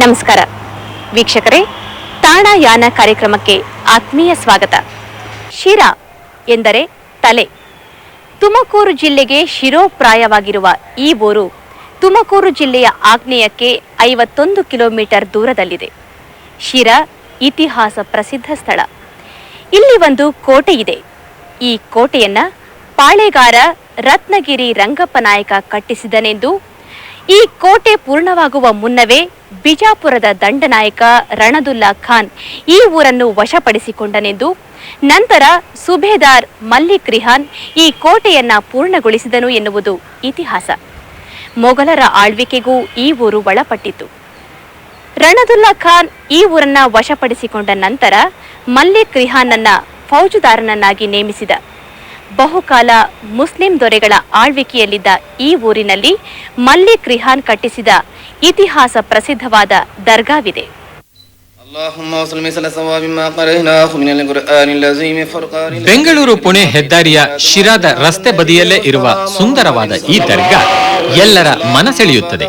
ನಮಸ್ಕಾರ. ವೀಕ್ಷಕರೇ ತಾಣಯಾನ ಕಾರ್ಯಕ್ರಮಕ್ಕೆ ಆತ್ಮೀಯ ಸ್ವಾಗತ. ಶಿರ ಎಂದರೆ ತಲೆ. ತುಮಕೂರು ಜಿಲ್ಲೆಗೆ ಶಿರೋಪ್ರಾಯವಾಗಿರುವ ಈ ಊರು ತುಮಕೂರು ಜಿಲ್ಲೆಯ ಆಗ್ನೇಯಕ್ಕೆ ಐವತ್ತೊಂದು ಕಿಲೋಮೀಟರ್ ದೂರದಲ್ಲಿದೆ. ಶಿರ ಇತಿಹಾಸ ಪ್ರಸಿದ್ಧ ಸ್ಥಳ. ಇಲ್ಲಿ ಒಂದು ಕೋಟೆ ಇದೆ ಈ ಕೋಟೆಯನ್ನ ಪಾಳೆಗಾರ ರತ್ನಗಿರಿ ರಂಗಪ್ಪ ನಾಯಕ ಕಟ್ಟಿಸಿದನೆಂದು ಈ ಕೋಟೆ ಪೂರ್ಣವಾಗುವ ಮುನ್ನವೇ ಬಿಜಾಪುರದ ದಂಡನಾಯಕ ರಣದುಲ್ಲಾ ಖಾನ್ ಈ ಊರನ್ನು ವಶಪಡಿಸಿಕೊಂಡನೆಂದು, ನಂತರ ಸುಬೇದಾರ್ ಮಲ್ಲಿಕ್ ರಿಹಾನ್ ಈ ಕೋಟೆಯನ್ನ ಪೂರ್ಣಗೊಳಿಸಿದನು ಎನ್ನುವುದು ಇತಿಹಾಸ. ಮೊಘಲರ ಆಳ್ವಿಕೆಗೂ ಈ ಊರು ಒಳಪಟ್ಟಿತು. ರಣದುಲ್ಲಾ ಖಾನ್ ಈ ಊರನ್ನ ವಶಪಡಿಸಿಕೊಂಡ ನಂತರ ಮಲ್ಲಿಕ್ ರಿಹಾನನ್ನ ಫೌಜುದಾರನನ್ನಾಗಿ ನೇಮಿಸಿದ. ಬಹುಕಾಲ ಮುಸ್ಲಿಂ ದೊರೆಗಳ ಆಳ್ವಿಕೆಯಲ್ಲಿದ್ದ ಈ ಊರಿನಲ್ಲಿ ಮಲ್ಲಿಕ್ ರಿಹಾನ್ ಕಟ್ಟಿಸಿದ ಇತಿಹಾಸ ಪ್ರಸಿದ್ಧವಾದ ದರ್ಗಾವಿದೆ. ಬೆಂಗಳೂರು, ಪುಣೆ, ಹೆದ್ದಾರಿಯ ಶಿರಾದ ರಸ್ತೆ ಬದಿಯಲ್ಲೇ ಇರುವ ಸುಂದರವಾದ ಈ ದರ್ಗಾ ಎಲ್ಲರ ಮನ ಸೆಳೆಯುತ್ತದೆ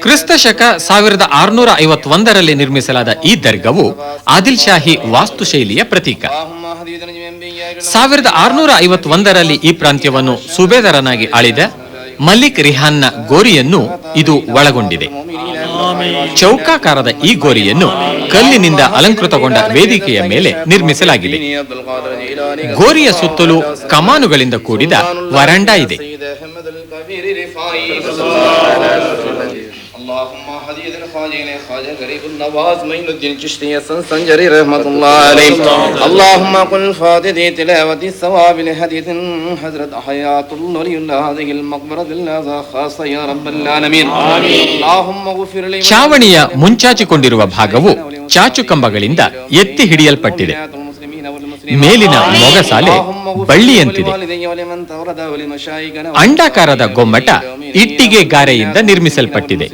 ಕ್ರಿಸ್ತ ಶಕ ಸಾವಿರದ ಆರುನೂರ ಐವತ್ತೊಂದರಲ್ಲಿ ನಿರ್ಮಿಸಲಾದ ಈ ದರ್ಗವು ಆದಿಲ್ ಶಾಹಿ ವಾಸ್ತುಶೈಲಿಯ ಪ್ರತೀಕ. ಸಾವಿರದ ಆರುನೂರ ಐವತ್ತೊಂದರಲ್ಲಿ ಈ ಪ್ರಾಂತ್ಯವನ್ನು ಸುಬೇದಾರನಾಗಿ ಆಳಿದ ಮಲ್ಲಿಕ್ ರಿಹಾನ್ನ ಗೋರಿಯನ್ನು ಇದು ಒಳಗೊಂಡಿದೆ. ಚೌಕಾಕಾರದ ಈ ಗೋರಿಯನ್ನು ಕಲ್ಲಿನಿಂದ ಅಲಂಕೃತಗೊಂಡ ವೇದಿಕೆಯ ಮೇಲೆ ನಿರ್ಮಿಸಲಾಗಿದೆ. ಗೋರಿಯ ಸುತ್ತಲೂ ಕಮಾನುಗಳಿಂದ ಕೂಡಿದ ವರಂಡ ಇದೆ. اللهم حديث الخاجين خواجه غريب النواز معين الدين چشتي السنسنجري رحمة الله عليه اللهم قل فاتدي تلاوة الثواب لحديث حضرت حياة ولي الله هذه المقبرة لله خاصة يا رب العالمين اللهم اغفر لي ಚಾವಣಿಯ ಮುಂಚಾಚಿಕೊಂಡಿರುವ ಭಾಗವು ಚಾಚು ಕಂಬಗಳಿಂದ ಎತ್ತಿ ಹಿಡಿಯಲ್ಪಟ್ಟಿದೆ ಮೇಲಿನ ಮೊಗಸಾಲೆ ಬಳ್ಳಿಯಂತಿದೆ ಅಂಡಾಕಾರದ ಗೊಮ್ಮಟ ಇಟ್ಟಿಗೆ ಗಾರೆಯಿಂದ ನಿರ್ಮಿಸಲ್ಪಟ್ಟಿದೆ.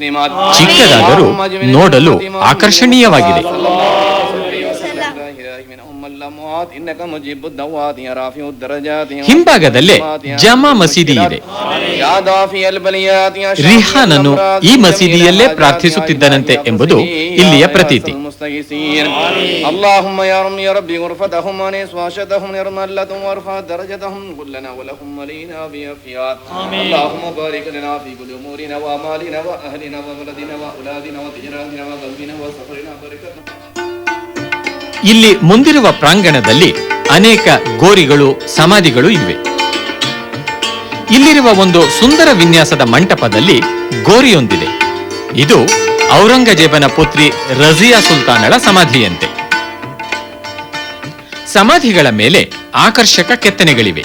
ಚಿಕ್ಕದಾದರೂ ನೋಡಲು ಆಕರ್ಷಣೀಯವಾಗಿದೆ. ಹಿಂಭಾಗದಲ್ಲೇ ಜಮಾ ಮಸೀದಿ ಇದೆ. ರಿಹಾನನು ಈ ಮಸೀದಿಯಲ್ಲೇ ಪ್ರಾರ್ಥಿಸುತ್ತಿದ್ದನಂತೆ ಎಂಬುದು ಇಲ್ಲಿಯ ಪ್ರತೀತಿ. اللهم يا رب يا ربي غرفتهم ونس واشدهم يرم لهم وارفع درجتهم قل لنا ولهم ولينا بأفيات اللهم بارك لنا في كل امورنا واعمالنا واهلنا وولدنا واولادنا وتجارتنا وقلبنا وسفرنا بركة ಇಲ್ಲಿ ಮುಂದಿರುವ ಪ್ರಾಂಗಣದಲ್ಲಿ ಅನೇಕ ಗೋರಿಗಳು ಸಮಾಧಿಗಳು ಇವೆ ಇಲ್ಲಿರುವ ಒಂದು ಸುಂದರ ವಿನ್ಯಾಸದ ಮಂಟಪದಲ್ಲಿ ಗೋರಿಯೊಂದಿದೆ ಇದು ಔರಂಗಜೇಬನ ಪುತ್ರಿ ರಜಿಯಾ ಸುಲ್ತಾನಳ ಸಮಾಧಿಯಂತೆ. ಸಮಾಧಿಗಳ ಮೇಲೆ ಆಕರ್ಷಕ ಕೆತ್ತನೆಗಳಿವೆ.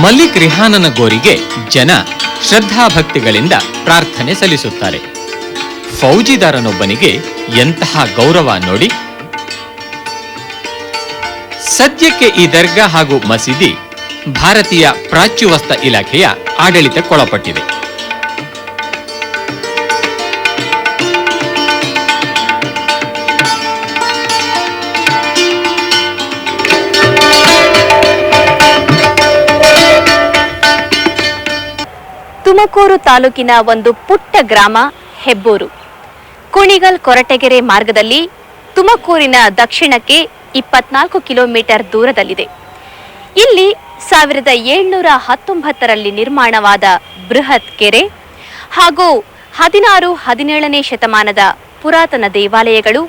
ಮಲ್ಲಿಕ್ ರಿಹಾನನ ಗೋರಿಗೆ ಜನ ಶ್ರದ್ಧಾಭಕ್ತಿಗಳಿಂದ ಪ್ರಾರ್ಥನೆ ಸಲ್ಲಿಸುತ್ತಾರೆ. ಫೌಜಿದಾರನೊಬ್ಬನಿಗೆ ಎಂತಹ ಗೌರವ ನೋಡಿ. ಸದ್ಯಕ್ಕೆ ಈ ದರ್ಗಾ ಹಾಗೂ ಮಸೀದಿ ಭಾರತೀಯ ಪ್ರಾಚ್ಯವಸ್ತ ಇಲಾಖೆಯ ಆಡಳಿತಕ್ಕೊಳಪಟ್ಟಿದೆ. ತುಮಕೂರು ತಾಲೂಕಿನ ಒಂದು ಪುಟ್ಟ ಗ್ರಾಮ, ಹೆಬ್ಬೂರು. ಕುಣಿಗಲ್ ಕೊರಟಗೆರೆ ಮಾರ್ಗದಲ್ಲಿ ತುಮಕೂರಿನ ದಕ್ಷಿಣಕ್ಕೆ ಇಪ್ಪತ್ನಾಲ್ಕು ಕಿಲೋಮೀಟರ್ ದೂರದಲ್ಲಿದೆ. ಇಲ್ಲಿ ಸಾವಿರದ ಏಳ್ನೂರ ಹತ್ತೊಂಬತ್ತರಲ್ಲಿ ನಿರ್ಮಾಣವಾದ ಬೃಹತ್ ಕೆರೆ ಹಾಗೂ ಹದಿನಾರು ಹದಿನೇಳನೇ ಶತಮಾನದ ಪುರಾತನ ದೇವಾಲಯಗಳು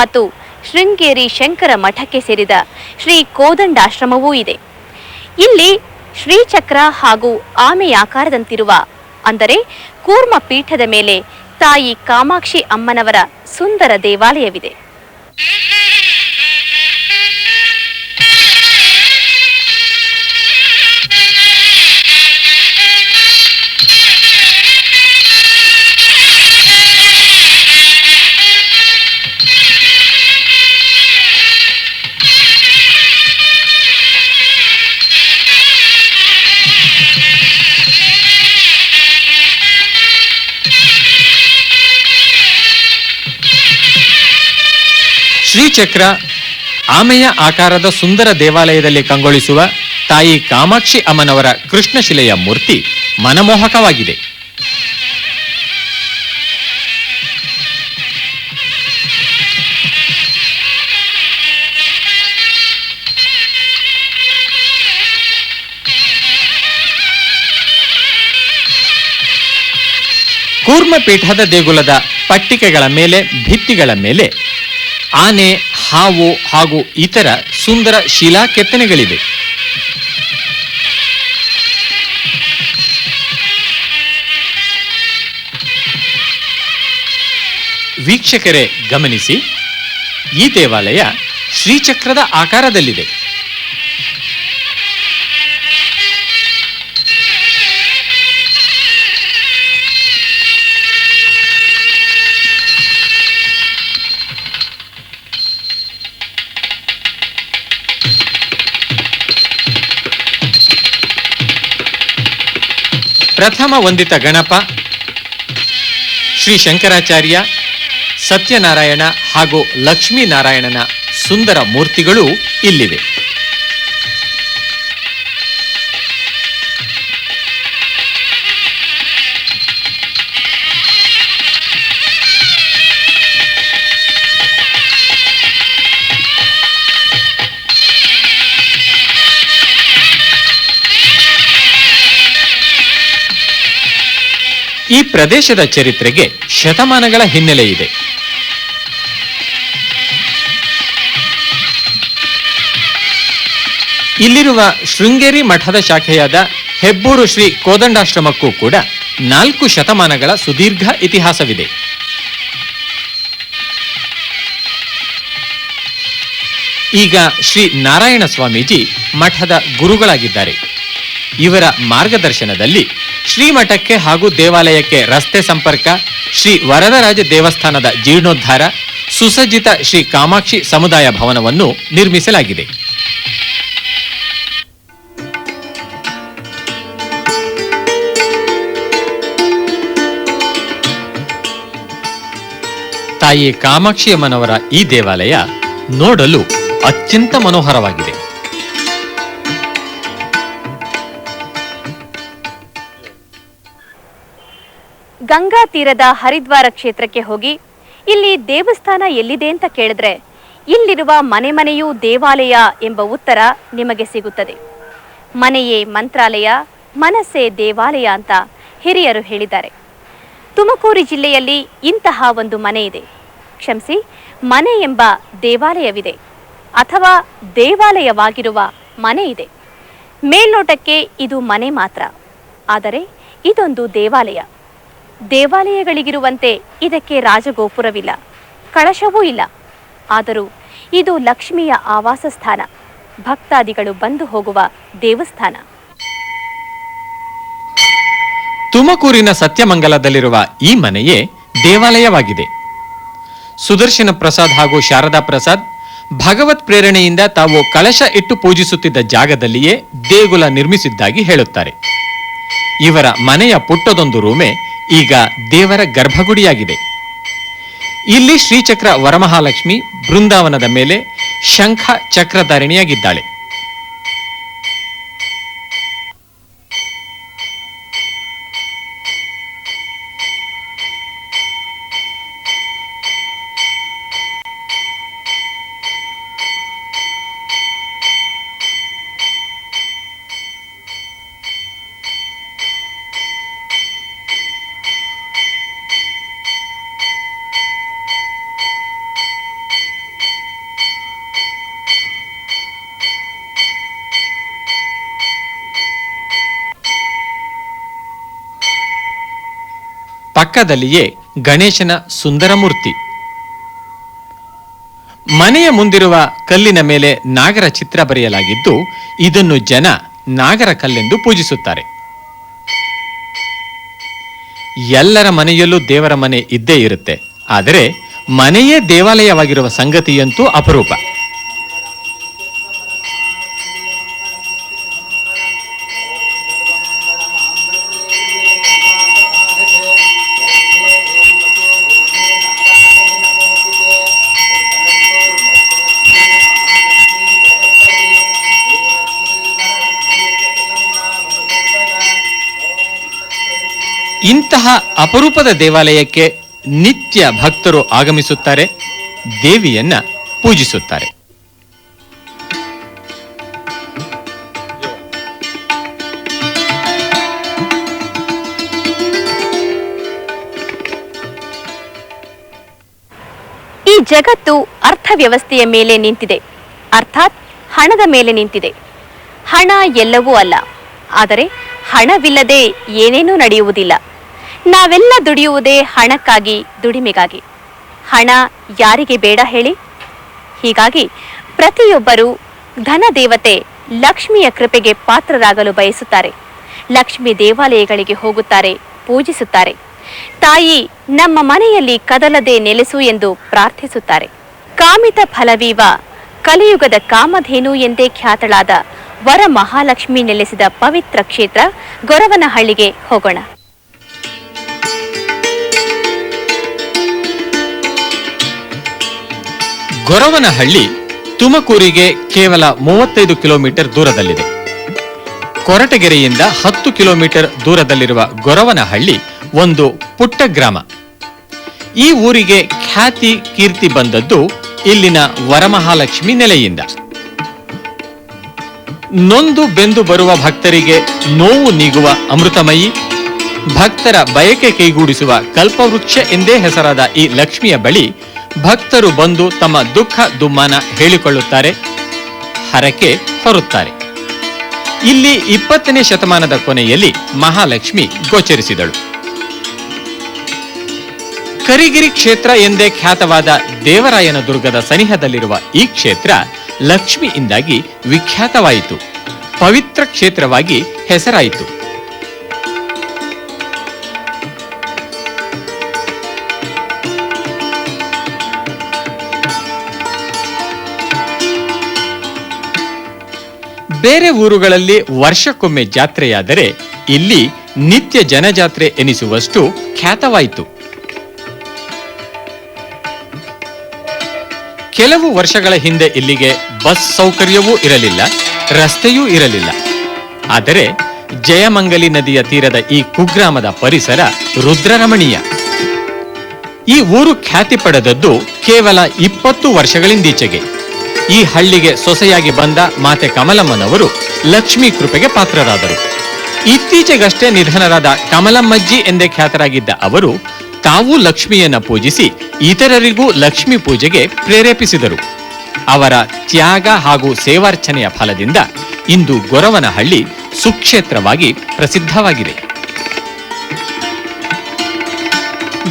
ಮತ್ತು ಶೃಂಗೇರಿ ಶಂಕರ ಮಠಕ್ಕೆ ಸೇರಿದ ಶ್ರೀ ಕೋದಂಡಾಶ್ರಮವೂ ಇದೆ. ಇಲ್ಲಿ ಶ್ರೀಚಕ್ರ ಹಾಗೂ ಆಮೆಯಾಕಾರದಂತಿರುವ ಅಂದರೆ ಕೂರ್ಮ ಪೀಠದ ಮೇಲೆ ತಾಯಿ ಕಾಮಾಕ್ಷಿ ಅಮ್ಮನವರ ಸುಂದರ ದೇವಾಲಯವಿದೆ. ಶ್ರೀಚಕ್ರ ಆಮೆಯ ಆಕಾರದ ಸುಂದರ ದೇವಾಲಯದಲ್ಲಿ ಕಂಗೊಳಿಸುವ ತಾಯಿ ಕಾಮಾಕ್ಷಿ ಅಮ್ಮನವರ ಕೃಷ್ಣಶಿಲೆಯ ಮೂರ್ತಿ ಮನಮೋಹಕವಾಗಿದೆ. ಕೂರ್ಮ ಪೀಠದ ದೇಗುಲದ ಪಟ್ಟಿಕೆಗಳ ಮೇಲೆ, ಭಿತ್ತಿಗಳ ಮೇಲೆ ಆನೆ ಹಾವು ಹಾಗೂ ಇತರ ಸುಂದರ ಶಿಲಾ ಕೆತ್ತನೆಗಳಿವೆ. ವೀಕ್ಷಕರೇ ಗಮನಿಸಿ ಈ ದೇವಾಲಯ ಶ್ರೀಚಕ್ರದ ಆಕಾರದಲ್ಲಿದೆ. ಪ್ರಥಮ ವಂದಿತ ಗಣಪ ಶ್ರೀ ಶಂಕರಾಚಾರ್ಯ ಸತ್ಯನಾರಾಯಣ ಹಾಗೂ ಲಕ್ಷ್ಮೀನಾರಾಯಣನ ಸುಂದರ ಮೂರ್ತಿಗಳು ಇಲ್ಲಿವೆ. ಈ ಪ್ರದೇಶದ ಚರಿತ್ರೆಗೆ ಶತಮಾನಗಳ ಹಿನ್ನೆಲೆ ಇದೆ. ಇಲ್ಲಿರುವ ಶೃಂಗೇರಿ ಮಠದ ಶಾಖೆಯಾದ ಹೆಬ್ಬೂರು ಶ್ರೀ ಕೋದಂಡಾಶ್ರಮಕ್ಕೂ ಕೂಡ ನಾಲ್ಕು ಶತಮಾನಗಳ ಸುದೀರ್ಘ ಇತಿಹಾಸವಿದೆ. ಈಗ ಶ್ರೀ ನಾರಾಯಣ ಸ್ವಾಮೀಜಿ ಮಠದ ಗುರುಗಳಾಗಿದ್ದಾರೆ. ಇವರ ಮಾರ್ಗದರ್ಶನದಲ್ಲಿ ಶ್ರೀಮಠಕ್ಕೆ ಹಾಗೂ ದೇವಾಲಯಕ್ಕೆ ರಸ್ತೆ ಸಂಪರ್ಕ, ಶ್ರೀ ವರದರಾಜ ದೇವಸ್ಥಾನದ ಜೀರ್ಣೋದ್ಧಾರ, ಸುಸಜ್ಜಿತ ಶ್ರೀ ಕಾಮಾಕ್ಷಿ ಸಮುದಾಯ ಭವನವನ್ನು ನಿರ್ಮಿಸಲಾಗಿದೆ. ತಾಯಿ ಕಾಮಾಕ್ಷಿಯಮ್ಮನವರ ಈ ದೇವಾಲಯ ನೋಡಲು ಅತ್ಯಂತ ಮನೋಹರವಾಗಿದೆ. ಗಂಗಾ ತೀರದ ಹರಿದ್ವಾರ ಕ್ಷೇತ್ರಕ್ಕೆ ಹೋಗಿ, ಇಲ್ಲಿ ದೇವಸ್ಥಾನ ಎಲ್ಲಿದೆ ಅಂತ ಕೇಳಿದ್ರೆ, ಇಲ್ಲಿರುವ ಮನೆ ಮನೆಯೂ ದೇವಾಲಯ ಎಂಬ ಉತ್ತರ ನಿಮಗೆ ಸಿಗುತ್ತದೆ. ಮನೆಯೇ ಮಂತ್ರಾಲಯ, ಮನಸ್ಸೇ ದೇವಾಲಯ ಅಂತ ಹಿರಿಯರು ಹೇಳಿದ್ದಾರೆ. ತುಮಕೂರು ಜಿಲ್ಲೆಯಲ್ಲಿ ಇಂತಹ ಒಂದು ಮನೆ ಇದೆ. ಕ್ಷಮಿಸಿ, ಮನೆ ಎಂಬ ದೇವಾಲಯವಿದೆ. ಅಥವಾ ದೇವಾಲಯವಾಗಿರುವ ಮನೆ ಇದೆ. ಮೇಲ್ನೋಟಕ್ಕೆ ಇದು ಮನೆ ಮಾತ್ರ. ಆದರೆ, ಇದೊಂದು ದೇವಾಲಯ. ದೇವಾಲಯಗಳಿಗಿರುವಂತೆ ಇದಕ್ಕೆ ರಾಜಗೋಪುರವಿಲ್ಲ, ಕಳಶವೂ ಇಲ್ಲ. ಆದರೂ ಇದು ಲಕ್ಷ್ಮಿಯ ಆವಾಸ ಸ್ಥಾನ, ಭಕ್ತಾದಿಗಳು ಬಂದು ಹೋಗುವ ದೇವಸ್ಥಾನ. ತುಮಕೂರಿನ ಸತ್ಯಮಂಗಲದಲ್ಲಿರುವ ಈ ಮನೆಯೇ ದೇವಾಲಯವಾಗಿದೆ. ಸುದರ್ಶನ ಪ್ರಸಾದ್ ಹಾಗೂ ಶಾರದಾ ಪ್ರಸಾದ್ ಭಗವತ್ ಪ್ರೇರಣೆಯಿಂದ ತಾವು ಕಳಶ ಇಟ್ಟು ಪೂಜಿಸುತ್ತಿದ್ದ ಜಾಗದಲ್ಲಿಯೇ ದೇಗುಲ ನಿರ್ಮಿಸಿದ್ದಾಗಿ ಹೇಳುತ್ತಾರೆ. ಇವರ ಮನೆಯ ಪುಟ್ಟದೊಂದು ರೂಮೆ ಈಗ ದೇವರ ಗರ್ಭಗುಡಿಯಾಗಿದೆ. ಇಲ್ಲಿ ಶ್ರೀಚಕ್ರ ವರಮಹಾಲಕ್ಷ್ಮಿ ಬೃಂದಾವನದ ಮೇಲೆ ಶಂಖ ಚಕ್ರಧಾರಿಣಿಯಾಗಿದ್ದಾಳೆ. ಪಕ್ಕದಲ್ಲಿಯೇ ಗಣೇಶನ ಸುಂದರ ಮೂರ್ತಿ. ಮನೆಯ ಮುಂದಿರುವ ಕಲ್ಲಿನ ಮೇಲೆ ನಾಗರ ಚಿತ್ರ ಬರೆಯಲಾಗಿದ್ದು, ಇದನ್ನು ಜನ ನಾಗರ ಕಲ್ಲೆಂದು ಪೂಜಿಸುತ್ತಾರೆ. ಎಲ್ಲರ ಮನೆಯಲ್ಲೂ ದೇವರ ಮನೆ ಇದ್ದೇ ಇರುತ್ತೆ. ಆದರೆ ಮನೆಯೇ ದೇವಾಲಯವಾಗಿರುವ ಸಂಗತಿಯಂತೂ ಅಪರೂಪ. ಇಂತಹ ಅಪರೂಪದ ದೇವಾಲಯಕ್ಕೆ ನಿತ್ಯ ಭಕ್ತರು ಆಗಮಿಸುತ್ತಾರೆ, ದೇವಿಯನ್ನ ಪೂಜಿಸುತ್ತಾರೆ. ಈ ಜಗತ್ತು ಅರ್ಥವ್ಯವಸ್ಥೆಯ ಮೇಲೆ ನಿಂತಿದೆ. ಅರ್ಥಾತ್ ಹಣದ ಮೇಲೆ ನಿಂತಿದೆ. ಹಣ ಎಲ್ಲವೂ ಅಲ್ಲ. ಆದರೆ ಹಣವಿಲ್ಲದೆ ಏನೇನೂ ನಡೆಯುವುದಿಲ್ಲ. ನಾವೆಲ್ಲ ದುಡಿಯುವುದೇ ಹಣಕ್ಕಾಗಿ, ದುಡಿಮೆಗಾಗಿ. ಹಣ ಯಾರಿಗೆ ಬೇಡ ಹೇಳಿ? ಹೀಗಾಗಿ ಪ್ರತಿಯೊಬ್ಬರೂ ಧನ ದೇವತೆ ಲಕ್ಷ್ಮಿಯ ಕೃಪೆಗೆ ಪಾತ್ರರಾಗಲು ಬಯಸುತ್ತಾರೆ. ಲಕ್ಷ್ಮಿ ದೇವಾಲಯಗಳಿಗೆ ಹೋಗುತ್ತಾರೆ, ಪೂಜಿಸುತ್ತಾರೆ. ತಾಯಿ ನಮ್ಮ ಮನೆಯಲ್ಲಿ ಕದಲದೆ ನೆಲೆಸು ಎಂದು ಪ್ರಾರ್ಥಿಸುತ್ತಾರೆ. ಕಾಮಿತ ಫಲವೀವ, ಕಲಿಯುಗದ ಕಾಮಧೇನು ಎಂದೇ ಖ್ಯಾತಳಾದ ವರ ಮಹಾಲಕ್ಷ್ಮಿ ನೆಲೆಸಿದ ಪವಿತ್ರ ಕ್ಷೇತ್ರ ಗೊರವನಹಳ್ಳಿಗೆ ಹೋಗೋಣ. ಗೊರವನಹಳ್ಳಿ ತುಮಕೂರಿಗೆ ಕೇವಲ ಮೂವತ್ತೈದು ಕಿಲೋಮೀಟರ್ ದೂರದಲ್ಲಿದೆ. ಕೊರಟಗೆರೆಯಿಂದ ಹತ್ತು ಕಿಲೋಮೀಟರ್ ದೂರದಲ್ಲಿರುವ ಗೊರವನಹಳ್ಳಿ ಒಂದು ಪುಟ್ಟ ಗ್ರಾಮ. ಈ ಊರಿಗೆ ಖ್ಯಾತಿ, ಕೀರ್ತಿ ಬಂದದ್ದು ಇಲ್ಲಿನ ವರಮಹಾಲಕ್ಷ್ಮಿ ನೆಲೆಯಿಂದ. ನೊಂದು ಬೆಂದು ಬರುವ ಭಕ್ತರಿಗೆ ನೋವು ನೀಗುವ ಅಮೃತಮಯಿ, ಭಕ್ತರ ಬಯಕೆ ಕೈಗೂಡಿಸುವ ಕಲ್ಪವೃಕ್ಷ ಎಂದೇ ಹೆಸರಾದ ಈ ಲಕ್ಷ್ಮಿಯ ಬಳಿ ಭಕ್ತರು ಬಂದು ತಮ್ಮ ದುಃಖ ದುಮ್ಮಾನ ಹೇಳಿಕೊಳ್ಳುತ್ತಾರೆ, ಹರಕೆ ಹೊರುತ್ತಾರೆ. ಇಲ್ಲಿ ಇಪ್ಪತ್ತನೇ ಶತಮಾನದ ಕೊನೆಯಲ್ಲಿ ಮಹಾಲಕ್ಷ್ಮಿ ಗೋಚರಿಸಿದಳು. ಕರಿಗಿರಿ ಕ್ಷೇತ್ರ ಎಂದೇ ಖ್ಯಾತವಾದ ದೇವರಾಯನ ದುರ್ಗದ ಸನಿಹದಲ್ಲಿರುವ ಈ ಕ್ಷೇತ್ರ ಲಕ್ಷ್ಮಿಯಿಂದಾಗಿ ವಿಖ್ಯಾತವಾಯಿತು. ಪವಿತ್ರ ಕ್ಷೇತ್ರವಾಗಿ ಹೆಸರಾಯಿತು. ಬೇರೆ ಊರುಗಳಲ್ಲಿ ವರ್ಷಕ್ಕೊಮ್ಮೆ ಜಾತ್ರೆಯಾದರೆ ಇಲ್ಲಿ ನಿತ್ಯ ಜನಜಾತ್ರೆ ಎನಿಸುವಷ್ಟು ಖ್ಯಾತವಾಯಿತು. ಕೆಲವು ವರ್ಷಗಳ ಹಿಂದೆ ಇಲ್ಲಿಗೆ ಬಸ್ ಸೌಕರ್ಯವೂ ಇರಲಿಲ್ಲ, ರಸ್ತೆಯೂ ಇರಲಿಲ್ಲ. ಆದರೆ ಜಯಮಂಗಲಿ ನದಿಯ ತೀರದ ಈ ಕುಗ್ರಾಮದ ಪರಿಸರ ರುದ್ರರಮಣೀಯ. ಈ ಊರು ಖ್ಯಾತಿ ಪಡೆದದ್ದು ಕೇವಲ ಇಪ್ಪತ್ತು ವರ್ಷಗಳಿಂದೀಚೆಗೆ. ಈ ಹಳ್ಳಿಗೆ ಸೊಸೆಯಾಗಿ ಬಂದ ಮಾತೆ ಕಮಲಮ್ಮನವರು ಲಕ್ಷ್ಮೀ ಕೃಪೆಗೆ ಪಾತ್ರರಾದರು. ಇತ್ತೀಚೆಗಷ್ಟೇ ನಿಧನರಾದ ಕಮಲಮ್ಮಜ್ಜಿ ಎಂದೇ ಖ್ಯಾತರಾಗಿದ್ದ ಅವರು ತಾವು ಲಕ್ಷ್ಮಿಯನ್ನ ಪೂಜಿಸಿ ಇತರರಿಗೂ ಲಕ್ಷ್ಮಿ ಪೂಜೆಗೆ ಪ್ರೇರೇಪಿಸಿದರು. ಅವರ ತ್ಯಾಗ ಹಾಗೂ ಸೇವಾರ್ಚನೆಯ ಫಲದಿಂದ ಇಂದು ಗೊರವನಹಳ್ಳಿ ಸುಕ್ಷೇತ್ರವಾಗಿ ಪ್ರಸಿದ್ಧವಾಗಿದೆ.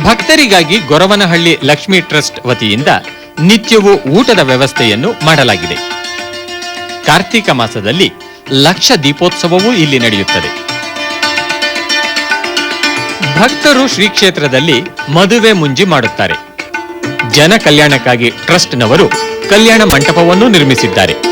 ಭಕ್ತರಿಗಾಗಿ ಗೊರವನಹಳ್ಳಿ ಲಕ್ಷ್ಮಿ ಟ್ರಸ್ಟ್ ವತಿಯಿಂದ ನಿತ್ಯವೂ ಊಟದ ವ್ಯವಸ್ಥೆಯನ್ನು ಮಾಡಲಾಗಿದೆ. ಕಾರ್ತೀಕ ಮಾಸದಲ್ಲಿ ಲಕ್ಷ ದೀಪೋತ್ಸವವೂ ಇಲ್ಲಿ ನಡೆಯುತ್ತದೆ. ಭಕ್ತರು ಶ್ರೀ ಕ್ಷೇತ್ರದಲ್ಲಿ ಮದುವೆ ಮುಂಜಿ ಮಾಡುತ್ತಾರೆ. ಜನ ಕಲ್ಯಾಣಕ್ಕಾಗಿ ಟ್ರಸ್ಟ್ನವರು ಕಲ್ಯಾಣ ಮಂಟಪವನ್ನು ನಿರ್ಮಿಸಿದ್ದಾರೆ.